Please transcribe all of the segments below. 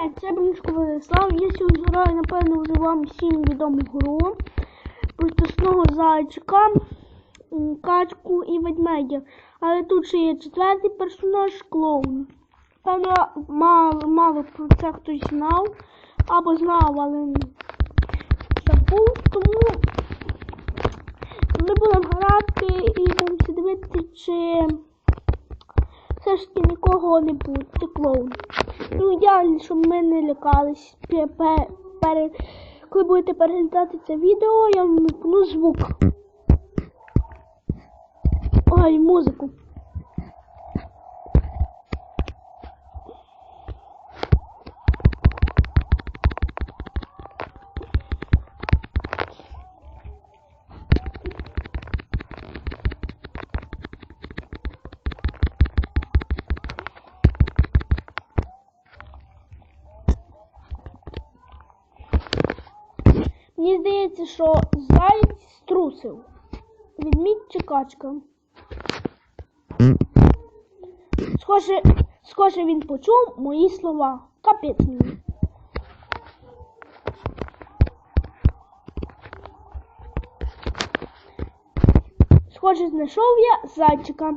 Привіт, це Бринчко Владислав. Я сьогодні граю, напевно, вже вам всім відому гру. Простосного зайчика, качку і ведмедя. Але тут ще є четвертий персонаж клоун. Певно, мало, мало про це хтось знав. Або знав, але забув. Тому ми будемо грати і будемо дивитися, чи все ж таки нікого не буде. Ти клоун. Ну, я, щоб ми не лякались. Пе- пе- Коли будете переглядати це відео, я вмикну звук. Ой, музику. Мені здається, що заєць струсив. Відмідь чи качка. Схоже, схоже він почув мої слова. Капець мені. Схоже, знайшов я зайчика.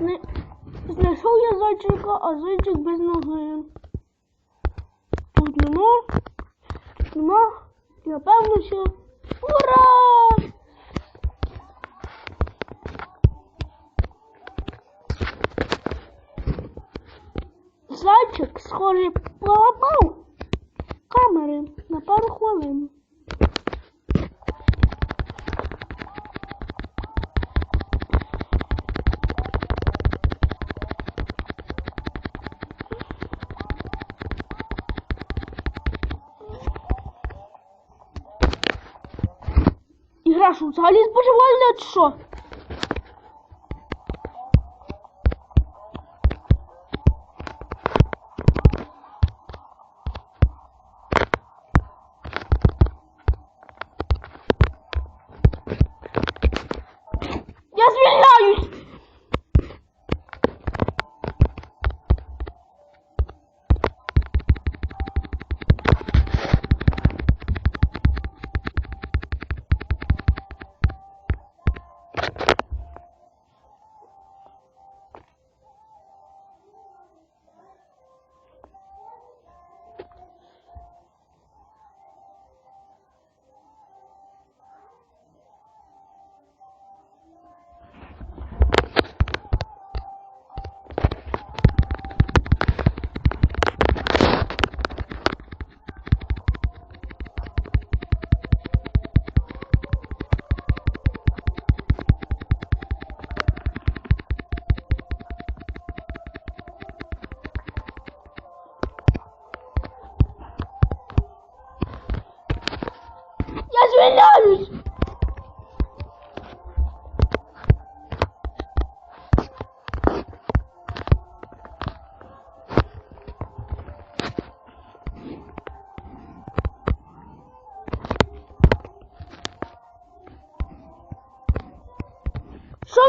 Не- Знайшов я зайчика, а зайчик без ноги. Тут нема. Нема. Напевно ще. Ура! Зайчик, схоже, поламав камери на пару хвилин. Що взагалі збожевольна чи що? Я звільняюсь! Що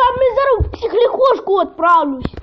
посрати вам, я зараз в відправлюсь.